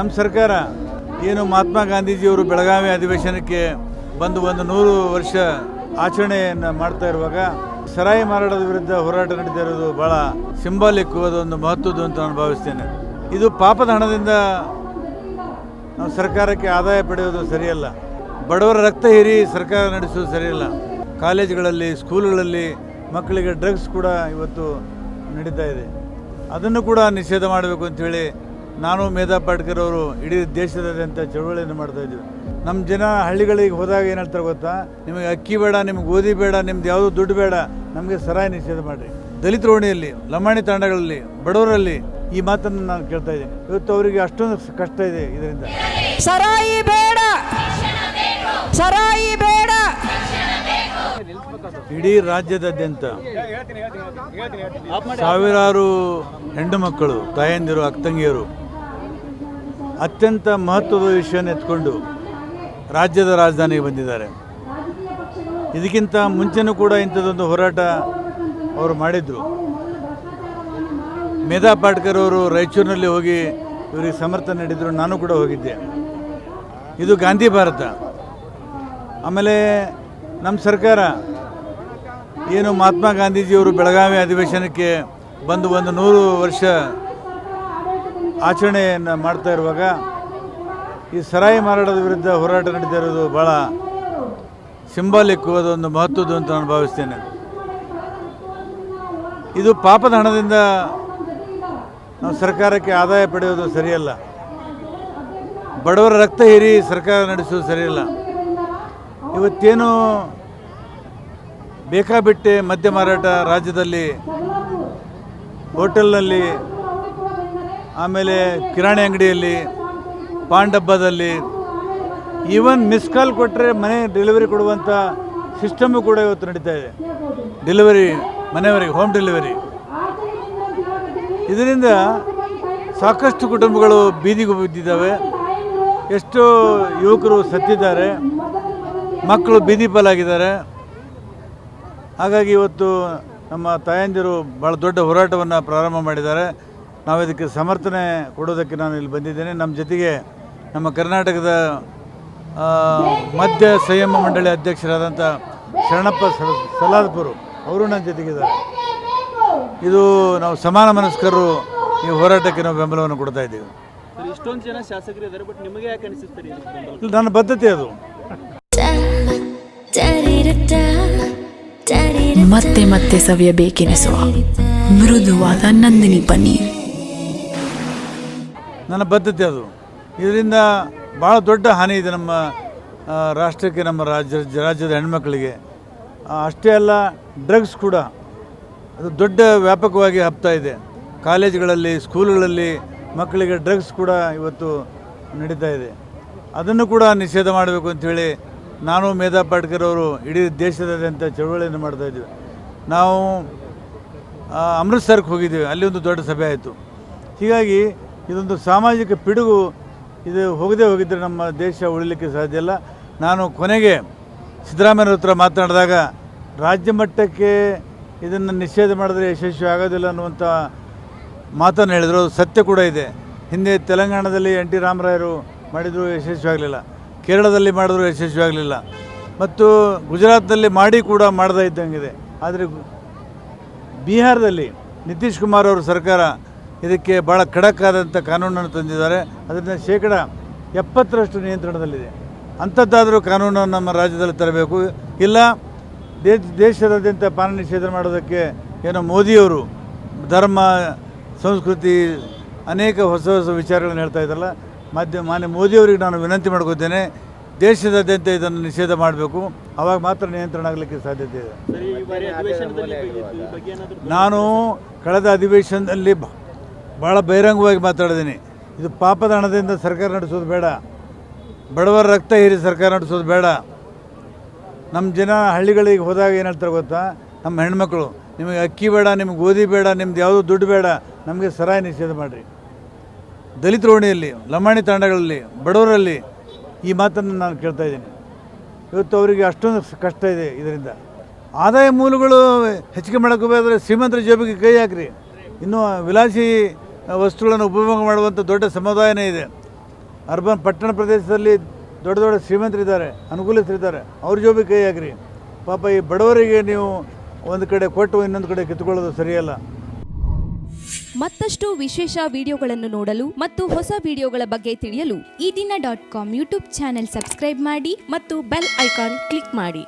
ನಮ್ಮ ಸರ್ಕಾರ ಏನು ಮಹಾತ್ಮ ಗಾಂಧೀಜಿಯವರು ಬೆಳಗಾವಿ ಅಧಿವೇಶನಕ್ಕೆ ಬಂದು ಒಂದು ನೂರು ವರ್ಷ ಆಚರಣೆಯನ್ನು ಮಾಡ್ತಾ ಇರುವಾಗ ಸರಾಯಿ ಮಾರಾಟದ ವಿರುದ್ಧ ಹೋರಾಟ ನಡೀತಾ ಇರೋದು ಭಾಳ ಸಿಂಬಾಲಿಕ್ ಅದೊಂದು ಮಹತ್ವದ್ದು ಅಂತ ನಾನು ಭಾವಿಸ್ತೇನೆ. ಇದು ಪಾಪದ ಹಣದಿಂದ ನಾವು ಸರ್ಕಾರಕ್ಕೆ ಆದಾಯ ಪಡೆಯೋದು ಸರಿಯಲ್ಲ. ಬಡವರ ರಕ್ತ ಹೀರಿ ಸರ್ಕಾರ ನಡೆಸೋದು ಸರಿಯಲ್ಲ. ಕಾಲೇಜುಗಳಲ್ಲಿ, ಸ್ಕೂಲ್ಗಳಲ್ಲಿ ಮಕ್ಕಳಿಗೆ ಡ್ರಗ್ಸ್ ಕೂಡ ಇವತ್ತು ನಡೀತಾ ಇದೆ. ಅದನ್ನು ಕೂಡ ನಿಷೇಧ ಮಾಡಬೇಕು ಅಂತೇಳಿ ನಾನು ಮೇಧಾ ಪಾಟ್ಕರ್ ಅವರು ಇಡೀ ದೇಶದಾದ್ಯಂತ ಚಳುವಳಿಯನ್ನು ಮಾಡ್ತಾ ಇದ್ದೀವಿ. ನಮ್ಮ ಜನ ಹಳ್ಳಿಗಳಿಗೆ ಹೋದಾಗ ಏನು ಹೇಳ್ತಾರೆ ಗೊತ್ತಾ? ನಿಮಗೆ ಅಕ್ಕಿ ಬೇಡ ನಿಮ್ಗೆ ಗೋಧಿ ಬೇಡ ನಿಮ್ದು ಯಾವುದೂ ದುಡ್ಡು ಬೇಡ ನಮಗೆ ಸರಾಯ ನಿಷೇಧ ಮಾಡಿರಿ. ದಲಿತ ರೋಣಿಯಲ್ಲಿ ಲಂಬಾಣಿ ತಾಂಡಗಳಲ್ಲಿ ಬಡವರಲ್ಲಿ ಈ ಮಾತನ್ನು ನಾನು ಕೇಳ್ತಾ ಇದ್ದೀನಿ. ಇವತ್ತು ಅವರಿಗೆ ಅಷ್ಟೊಂದು ಕಷ್ಟ ಇದೆ ಇದರಿಂದ. ಸರಾಯಿ ಬೇಡ. ಸರಾಯಿ ಬೇಡ. ಇಡೀ ರಾಜ್ಯದಾದ್ಯಂತ ಸಾವಿರಾರು ಹೆಣ್ಣು ಮಕ್ಕಳು ತಾಯಂದಿರು ಅಕ್ಕಂಗಿಯರು ಅತ್ಯಂತ ಮಹತ್ವದ ವಿಷಯವನ್ನು ಎತ್ಕೊಂಡು ರಾಜ್ಯದ ರಾಜಧಾನಿಗೆ ಬಂದಿದ್ದಾರೆ. ಇದಕ್ಕಿಂತ ಮುಂಚೆನೂ ಕೂಡ ಇಂಥದ್ದೊಂದು ಹೋರಾಟ ಅವರು ಮಾಡಿದರು. ಮೇಧಾ ಪಾಟ್ಕರ್ ಅವರು ರಾಯಚೂರಿನಲ್ಲಿ ಹೋಗಿ ಇವರಿಗೆ ಸಮರ್ಥನೆ ನೀಡಿದರು. ನಾನು ಕೂಡ ಹೋಗಿದ್ದೆ. ಇದು ಗಾಂಧಿ ಭಾರತ. ಆಮೇಲೆ ನಮ್ಮ ಸರ್ಕಾರ ಏನು ಮಹಾತ್ಮ ಗಾಂಧೀಜಿಯವರು ಬೆಳಗಾವಿ ಅಧಿವೇಶನಕ್ಕೆ ಬಂದು ಒಂದು ನೂರು ವರ್ಷ ಆಚರಣೆಯನ್ನು ಮಾಡ್ತಾ ಇರುವಾಗ ಈ ಸರಾಯಿ ಮಾರಾಟದ ವಿರುದ್ಧ ಹೋರಾಟ ನಡೀತಾ ಇರೋದು ಭಾಳ ಸಿಂಬಾಲಿಕ್ ಅದೊಂದು ಮಹತ್ವದ್ದು ಅಂತ ನಾನು ಭಾವಿಸ್ತೇನೆ. ಇದು ಪಾಪದ ಹಣದಿಂದ ನಾವು ಸರ್ಕಾರಕ್ಕೆ ಆದಾಯ ಪಡೆಯೋದು ಸರಿಯಲ್ಲ. ಬಡವರ ರಕ್ತ ಹೀರಿ ಸರ್ಕಾರ ನಡೆಸೋದು ಸರಿಯಲ್ಲ. ಇವತ್ತೇನು ಬೇಕಾಬಿಟ್ಟೆ ಮದ್ಯ ಮಾರಾಟ ರಾಜ್ಯದಲ್ಲಿ ಹೋಟೆಲ್ನಲ್ಲಿ ಆಮೇಲೆ ಕಿರಾಣಿ ಅಂಗಡಿಯಲ್ಲಿ ಪಾನ್ ಡಬ್ಬದಲ್ಲಿ ಈವನ್ ಮಿಸ್ ಕಾಲ್ ಕೊಟ್ಟರೆ ಮನೆ ಡೆಲಿವರಿ ಕೊಡುವಂಥ ಸಿಸ್ಟಮು ಕೂಡ ಇವತ್ತು ನಡೀತಾ ಇದೆ. ಡೆಲಿವರಿ ಮನೆಯವರೆಗೆ ಹೋಮ್ ಡೆಲಿವರಿ ಇದರಿಂದ ಸಾಕಷ್ಟು ಕುಟುಂಬಗಳು ಬೀದಿಗೆ ಬಿದ್ದಿದ್ದಾವೆ. ಎಷ್ಟೋ ಯುವಕರು ಸತ್ತಿದ್ದಾರೆ. ಮಕ್ಕಳು ಬೀದಿ ಪಾಲಾಗಿದ್ದಾರೆ. ಹಾಗಾಗಿ ಇವತ್ತು ನಮ್ಮ ತಾಯಂದಿರು ಭಾಳ ದೊಡ್ಡ ಹೋರಾಟವನ್ನು ಪ್ರಾರಂಭ ಮಾಡಿದ್ದಾರೆ. ನಾವು ಇದಕ್ಕೆ ಸಮರ್ಥನೆ ಕೊಡೋದಕ್ಕೆ ನಾನು ಇಲ್ಲಿ ಬಂದಿದ್ದೇನೆ. ನಮ್ಮ ಜೊತೆಗೆ ನಮ್ಮ ಕರ್ನಾಟಕದ ಮಧ್ಯ ಮದ್ಯ ಸಂಯಮ ಮಂಡಳಿ ಅಧ್ಯಕ್ಷರಾದಂಥ ಶರಣಪ್ಪ ಸಲ ಸಲಾದ್ಪುರು ಅವರು ನನ್ನ ಜೊತೆಗಿದ್ದಾರೆ. ಇದು ನಾವು ಸಮಾನ ಮನಸ್ಕರು ಈ ಹೋರಾಟಕ್ಕೆ ನಾವು ಬೆಂಬಲವನ್ನು ಕೊಡ್ತಾ ಇದ್ದೀವಿ. ಇಷ್ಟೊಂದು ಜನ ಶಾಸಕರು ಇದ್ದಾರೆ ಬಟ್ ನಿಮಗೆ ಯಾಕೆ ಅನಿಸುತ್ತೆ ನನ್ನ ಬದ್ಧತೆ ಅದು. ಮತ್ತೆ ಮತ್ತೆ ಸವಿಯಬೇಕೆನಿಸುವ ಮೃದುವಾದ ನಂದಿನಿ ಪನ್ನೀರ್. ನನ್ನ ಬದ್ಧತೆ ಅದು. ಇದರಿಂದ ಭಾಳ ದೊಡ್ಡ ಹಾನಿ ಇದೆ ನಮ್ಮ ರಾಷ್ಟ್ರಕ್ಕೆ ನಮ್ಮ ರಾಜ್ಯ ರಾಜ್ಯದ ಹೆಣ್ಮಕ್ಳಿಗೆ. ಅಷ್ಟೇ ಅಲ್ಲ ಡ್ರಗ್ಸ್ ಕೂಡ ಅದು ದೊಡ್ಡ ವ್ಯಾಪಕವಾಗಿ ಹಬ್ತಾ ಇದೆ. ಕಾಲೇಜ್ಗಳಲ್ಲಿ ಸ್ಕೂಲ್ಗಳಲ್ಲಿ ಮಕ್ಕಳಿಗೆ ಡ್ರಗ್ಸ್ ಕೂಡ ಇವತ್ತು ನಡೀತಾ ಇದೆ. ಅದನ್ನು ಕೂಡ ನಿಷೇಧ ಮಾಡಬೇಕು ಅಂಥೇಳಿ ನಾನು ಮೇಧಾ ಪಾಟ್ಕರ್ ಅವರು ಇಡೀ ದೇಶದಾದ್ಯಂತ ಚಳುವಳಿಯನ್ನು ಮಾಡ್ತಾ ಇದ್ದೀವಿ. ನಾವು ಆ, ಅಮೃತ್ಸರ್ಗೆ ಹೋಗಿದ್ದೀವಿ. ಅಲ್ಲಿ ಒಂದು ದೊಡ್ಡ ಸಭೆ ಆಯಿತು. ಹೀಗಾಗಿ ಇದೊಂದು ಸಾಮಾಜಿಕ ಪಿಡುಗು. ಇದು ಹೋಗದೆ ಹೋಗಿದ್ದರೆ ನಮ್ಮ ದೇಶ ಉಳಿಲಿಕ್ಕೆ ಸಾಧ್ಯ ಇಲ್ಲ. ನಾನು ಕೊನೆಗೆ ಸಿದ್ದರಾಮಯ್ಯವ್ರ ಹತ್ರ ಮಾತನಾಡಿದಾಗ, ರಾಜ್ಯ ಮಟ್ಟಕ್ಕೆ ಇದನ್ನು ನಿಷೇಧ ಮಾಡಿದ್ರೆ ಯಶಸ್ವಿ ಆಗೋದಿಲ್ಲ ಅನ್ನುವಂಥ ಮಾತನ್ನು ಹೇಳಿದರು. ಅದು ಸತ್ಯ ಕೂಡ ಇದೆ. ಹಿಂದೆ ತೆಲಂಗಾಣದಲ್ಲಿ ಎನ್ ಟಿ ರಾಮರಾಯರು ಮಾಡಿದರೂ ಯಶಸ್ವಿ ಆಗಲಿಲ್ಲ. ಕೇರಳದಲ್ಲಿ ಮಾಡಿದ್ರು ಯಶಸ್ವಿ ಆಗಲಿಲ್ಲ. ಮತ್ತು ಗುಜರಾತ್ನಲ್ಲಿ ಮಾಡಿ ಕೂಡ ಮಾಡದೇ ಇದ್ದಂಗಿದೆ. ಆದರೆ ಬಿಹಾರದಲ್ಲಿ ನಿತೀಶ್ ಕುಮಾರ್ ಅವರ ಸರ್ಕಾರ ಇದಕ್ಕೆ ಭಾಳ ಖಡಕ್ ಆದಂಥ ಕಾನೂನನ್ನು ತಂದಿದ್ದಾರೆ. ಅದರಿಂದ ಶೇಕಡ ಎಪ್ಪತ್ತರಷ್ಟು ನಿಯಂತ್ರಣದಲ್ಲಿದೆ. ಅಂಥದ್ದಾದರೂ ಕಾನೂನನ್ನು ನಮ್ಮ ರಾಜ್ಯದಲ್ಲಿ ತರಬೇಕು. ಇಲ್ಲ ದೇಶ ದೇಶದಾದ್ಯಂತ ಪಾನ ನಿಷೇಧ ಮಾಡೋದಕ್ಕೆ ಏನೋ ಮೋದಿಯವರು ಧರ್ಮ ಸಂಸ್ಕೃತಿ ಅನೇಕ ಹೊಸ ಹೊಸ ವಿಚಾರಗಳನ್ನು ಹೇಳ್ತಾ ಇದ್ದಾರಲ್ಲ ಮಾಧ್ಯ ಮಾನ್ಯ ಮೋದಿಯವರಿಗೆ ನಾನು ವಿನಂತಿ ಮಾಡ್ಕೋತೇನೆ ದೇಶದಾದ್ಯಂತ ಇದನ್ನು ನಿಷೇಧ ಮಾಡಬೇಕು. ಆವಾಗ ಮಾತ್ರ ನಿಯಂತ್ರಣ ಆಗಲಿಕ್ಕೆ ಸಾಧ್ಯತೆ ಇದೆ. ನಾನು ಕಳೆದ ಅಧಿವೇಶನದಲ್ಲಿ ಭಾಳ ಬಹಿರಂಗವಾಗಿ ಮಾತಾಡಿದ್ದೀನಿ. ಇದು ಪಾಪದ ಹಣದಿಂದ ಸರ್ಕಾರ ನಡೆಸೋದು ಬೇಡ. ಬಡವರ ರಕ್ತ ಹೀರಿ ಸರ್ಕಾರ ನಡೆಸೋದು ಬೇಡ. ನಮ್ಮ ಜನ ಹಳ್ಳಿಗಳಿಗೆ ಹೋದಾಗ ಏನು ಹೇಳ್ತಾರೆ ಗೊತ್ತಾ? ನಮ್ಮ ಹೆಣ್ಮಕ್ಳು, ನಿಮಗೆ ಅಕ್ಕಿ ಬೇಡ, ನಿಮ್ಗೆ ಗೋಧಿ ಬೇಡ, ನಿಮ್ದು ಯಾವುದೂ ದುಡ್ಡು ಬೇಡ, ನಮಗೆ ಸರಾಯಿ ನಿಷೇಧ ಮಾಡಿರಿ. ದಲಿತ ರೋಣಿಯಲ್ಲಿ ಲಂಬಾಣಿ ತಾಂಡಗಳಲ್ಲಿ ಬಡವರಲ್ಲಿ ಈ ಮಾತನ್ನು ನಾನು ಕೇಳ್ತಾ ಇದ್ದೀನಿ. ಇವತ್ತು ಅವರಿಗೆ ಅಷ್ಟೊಂದು ಕಷ್ಟ ಇದೆ ಇದರಿಂದ. ಆದಾಯ ಮೂಲಗಳು ಹೆಚ್ಚಿಗೆ ಮಾಡೋಕೆ ಹೋದ್ರೆ ಶ್ರೀಮಂತರ ಜೇಬಿಗೆ ಕೈ ಹಾಕ್ರಿ. ಇನ್ನೂ ವಿಲಾಸಿ ವಸ್ತುಗಳನ್ನು ಉಪಯೋಗ ಮಾಡುವಂಥ ದೊಡ್ಡ ಸಮುದಾಯನೇ ಇದೆ. ಅರ್ಬನ್ ಪಟ್ಟಣ ಪ್ರದೇಶದಲ್ಲಿ ದೊಡ್ಡ ದೊಡ್ಡ ಶ್ರೀಮಂತರಿದ್ದಾರೆ ಅನುಕೂಲಿಸ್ತಿದ್ದಾರೆ ಅವ್ರ ಜೋಬಿ ಕೈ ಆಗ್ರಿ ಪಾಪ ಈ ಬಡವರಿಗೆ ನೀವು ಒಂದು ಕಡೆ ಕೊಟ್ಟು ಇನ್ನೊಂದು ಕಡೆ ಕಿತ್ಕೊಳ್ಳೋದು ಸರಿಯಲ್ಲ. ಮತ್ತಷ್ಟು ವಿಶೇಷ ವಿಡಿಯೋಗಳನ್ನು ನೋಡಲು ಮತ್ತು ಹೊಸ ವಿಡಿಯೋಗಳ ಬಗ್ಗೆ ತಿಳಿಯಲು Ee Dina dot com YouTube channel subscribe ಮಾಡಿ ಮತ್ತು ಬೆಲ್ ಐಕಾನ್ ಕ್ಲಿಕ್ ಮಾಡಿ.